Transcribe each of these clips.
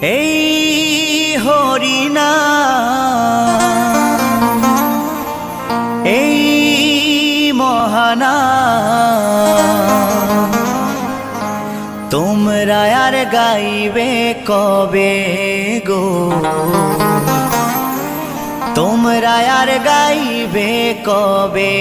এই হরিনা এই মহানা তোমরা আর গাইবে কবে গো? তোমরা আর গাইবে কবে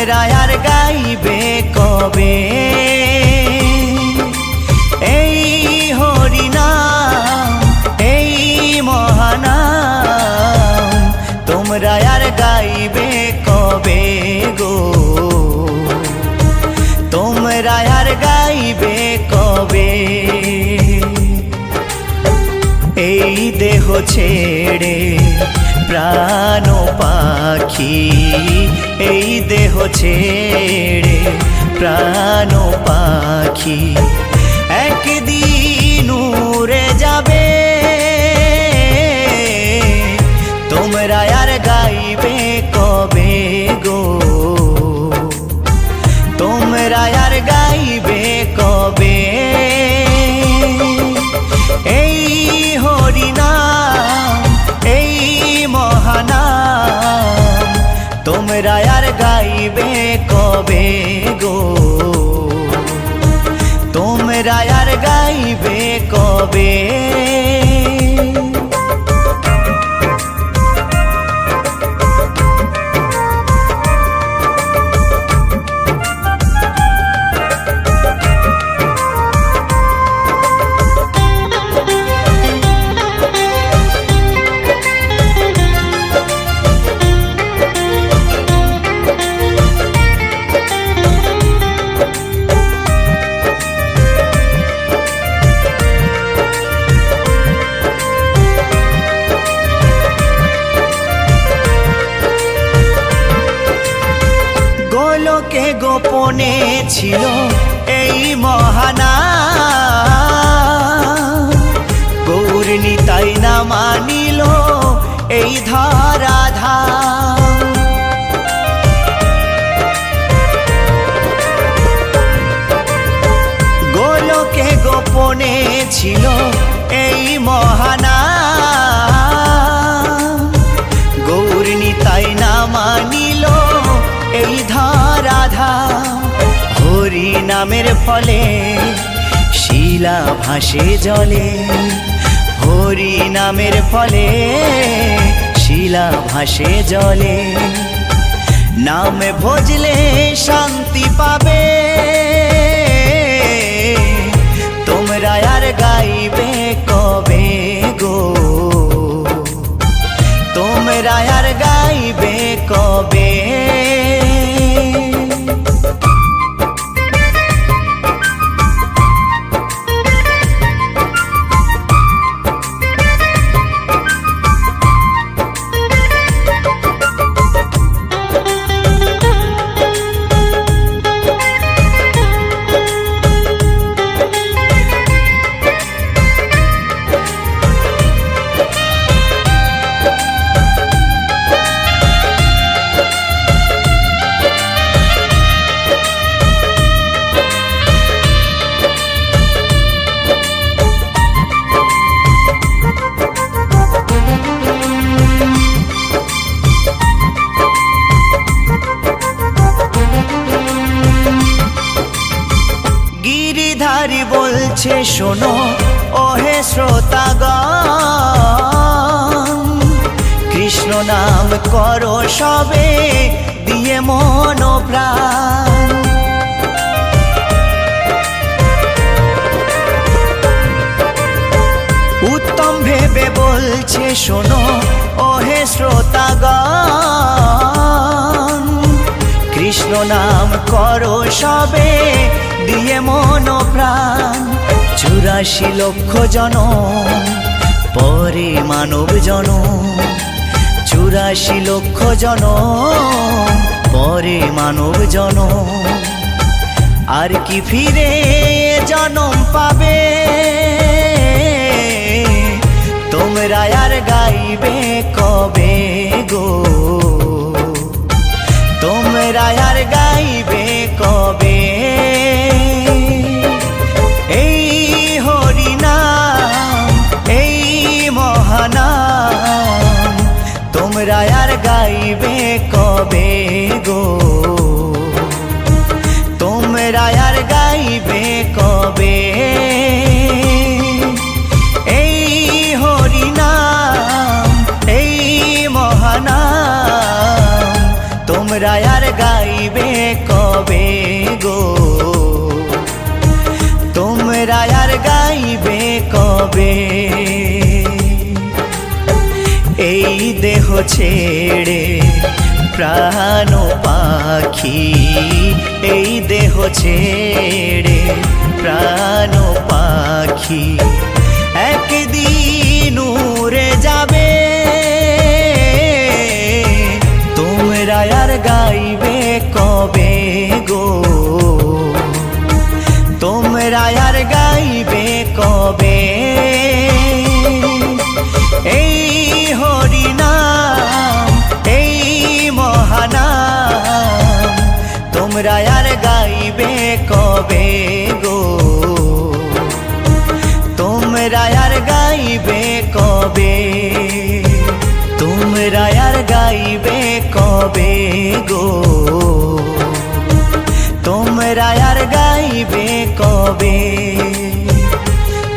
তোমরা আর গাইবে কবে? এই হরিনা এই মহানা, তোমরা আর গাইবে কবে গো? তোমরা আর গাইবে কবে? এই দেহ ছেড়ে প্রাণ পাখি এই দেহ ছেড়ে প্রাণ পাখি। একদিন গাইবে কবে? ধরাধা গোলকে গোপনে ছিল এই মহানা গৌরনী তাই না মানিল এই ধারাধা হরি নামের ফলে শিলা ভাসে জলে। হরি নামের ফলে শিলা ভাসে জলে নাম ভজলে শান্তি পাবে। তোমরা আর গাইবে কবে গো? তোমরা আর করো সবে, দিয়ে মন উত্তম ভেবে বলছে, শোনো, ওহে শ্রোতাগণ। কৃষ্ণ নাম করো সবে, দিয়ে মন প্রাণ। চুরাশি লক্ষ জন পরে মানব জন চুরাশি লক্ষ জন পরে মানব জন আর কি ফিরে জনম পাবে? তোমরা আর গাইবে কবে গো? আর গাইবে কবে গো? দেহ ছেড়ে প্রাণ পাখি, এই দেহ ছেড়ে প্রাণ পাখি, একদিন উড়ে যাবে। তোমরা আর গাইবে কবে গো? তোমরা আর গাইবে কবে গো। তোমরা আর গাইবে কবে?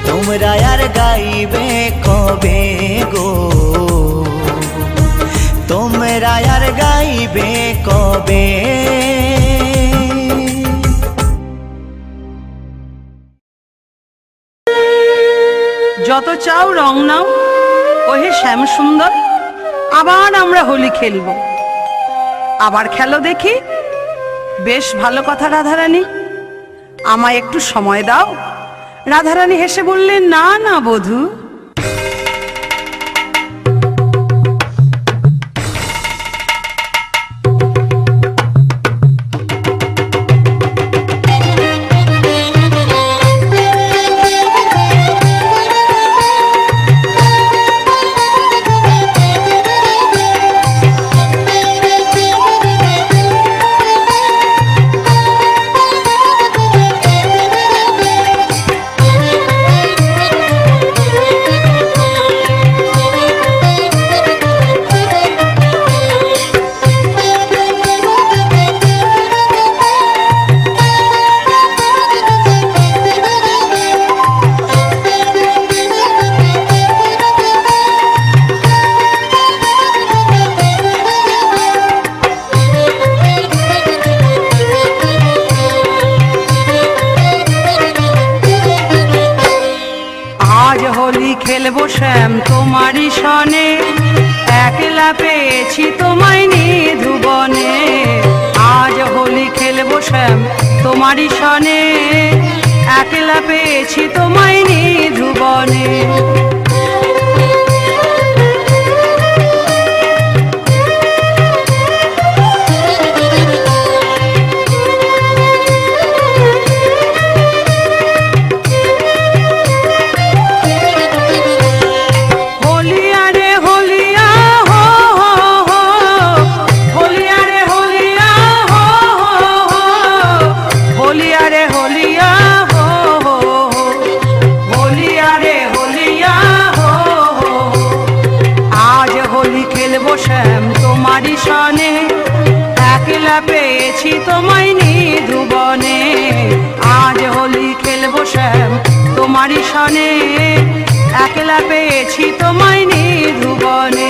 তোমরা আর গাইবে কবে গো? তোমরা আর গাইবে কবে? যত চাও রং নাও, ওহে শ্যাম সুন্দর আবার আমরা হোলি খেলব। আবার খেলো দেখি। বেশ ভালো কথা, রাধারানী। আমায় একটু সময় দাও। রাধারানী হেসে বললেন, না না, বধূ। পেয়েছি তোমায় ধুবনে আজ হোলি খেলব শ্যাম তোমারই সনে। একলা পেয়েছি তোমায় নিধুবনে শ্যাম তোমারই সনে, একলা পেয়েছি তোমায় নিধুবনে আজ হোলি খেল খেলব শ্যাম তোমারই সনে, একলা পেয়েছি তোমায় নিধুবনে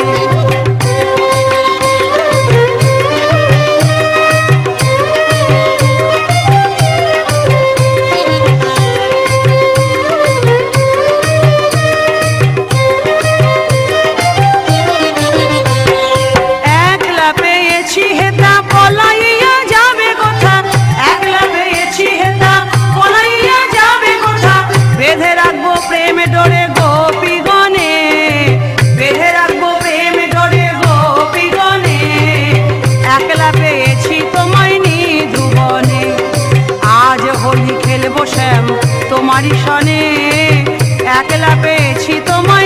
একলা পেয়েছি তোমায়।